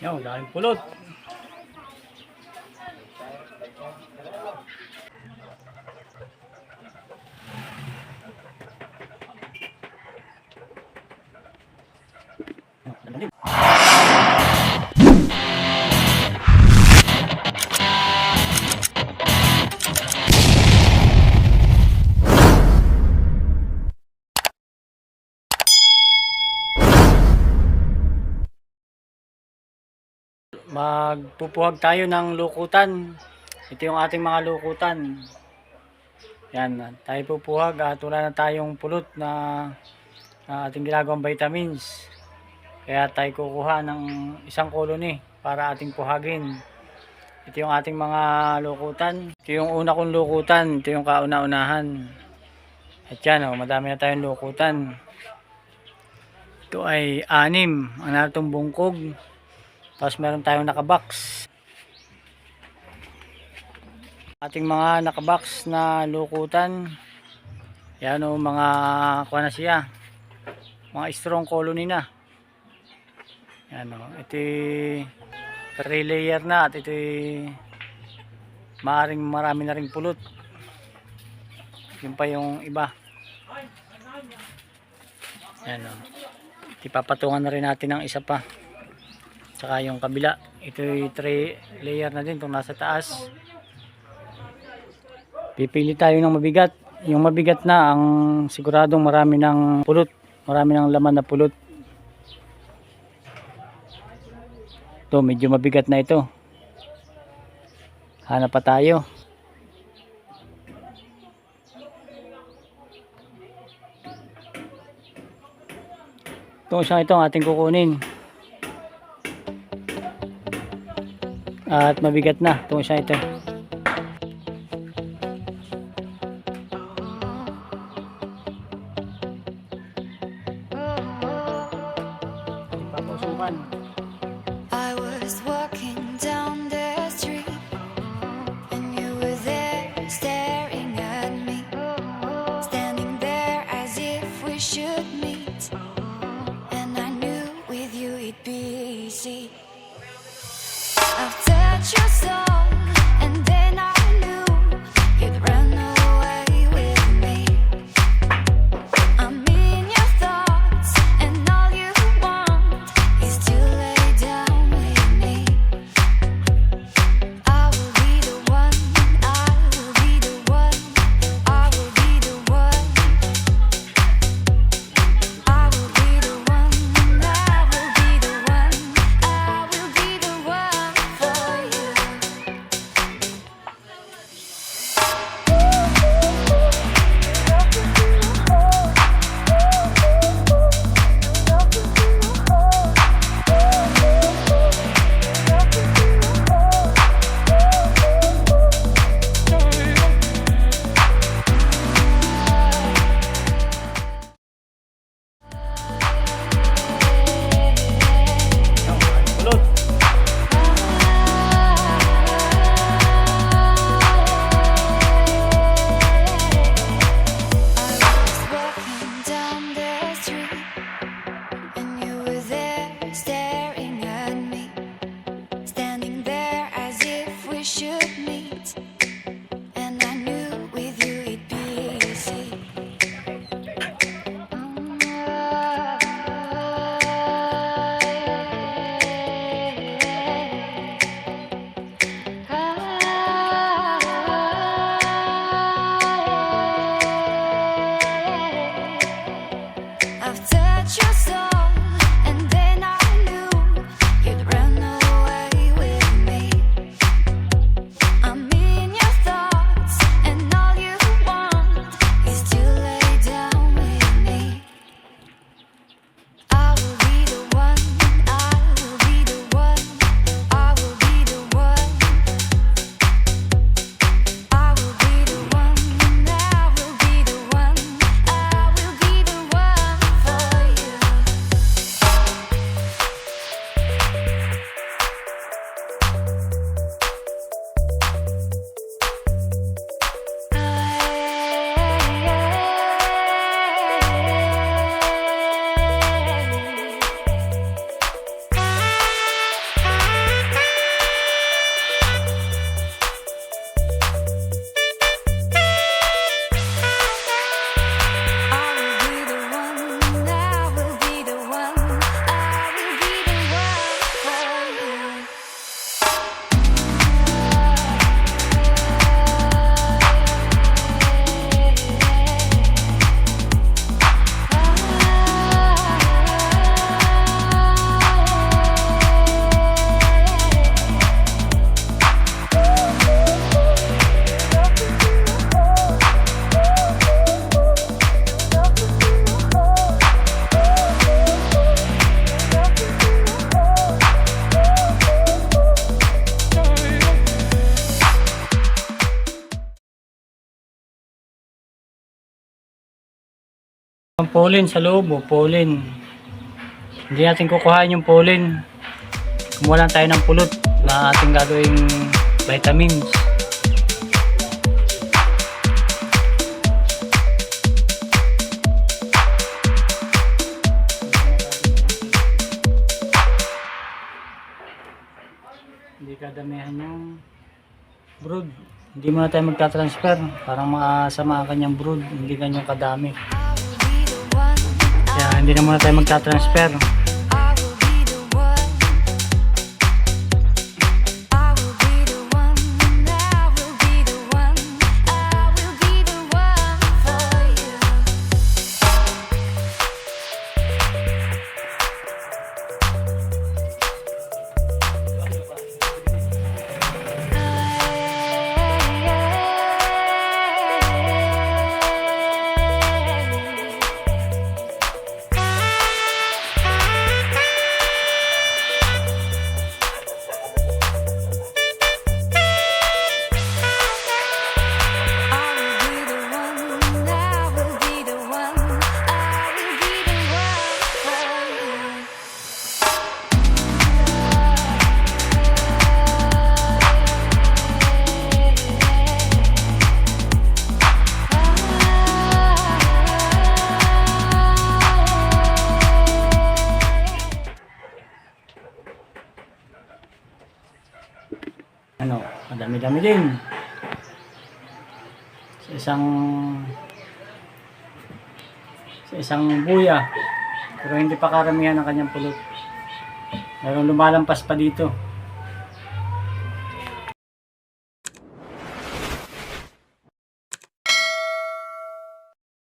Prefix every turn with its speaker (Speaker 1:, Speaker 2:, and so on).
Speaker 1: Yan, daming pulot. Magpupuhag tayo ng lukutan. Ito yung ating mga lukutan. Yan, tayo pupuhag at wala na tayong pulot na, na ating ginagawang vitamins. Kaya tayo kukuha ng isang colony para ating puhagin. Ito yung ating mga lukutan. Ito yung una kong lukutan. Ito yung kauna-unahan. At yan, oh, madami na tayong lukutan. Ito ay anim. Ang natong bungkog. Tapos meron tayong nakabox. Ating mga nakabox na lukutan. Yan o mga kuha na siya. Mga strong colony na. Yan o. Ito 3 layer na at ito maaring marami na ring pulot. Yun pa yung iba. Yan o. Ipapatungan na rin natin ng isa pa saka yung kabila ito yung 3 layer na din itong nasa taas. Pipili tayo ng mabigat. Yung mabigat na ang siguradong marami ng pulot. Marami ng laman na pulot. Ito medyo mabigat na ito. Hanap pa tayo. Itong isang ito ang ating kukunin at mabigat na itong siya ito. Papusukan.
Speaker 2: I Just. yourself I've touched your soul,
Speaker 1: pollen sa loob, oh, pollen. Hindi natin kukuhain yung pollen. Kumuha tayo ng pulot na ating gagawing vitamins. Hindi kadamihan yung brood. Hindi mo na tayo magta-transfer. Parang makasama ang kanyang brood. Hindi ganyan kadami. Hindi na muna tayo magta-transfer. Madami-dami din. Sa isang sa isang buya. Pero hindi pa karamihan ang kanyang pulot. Meron lumalampas pa dito.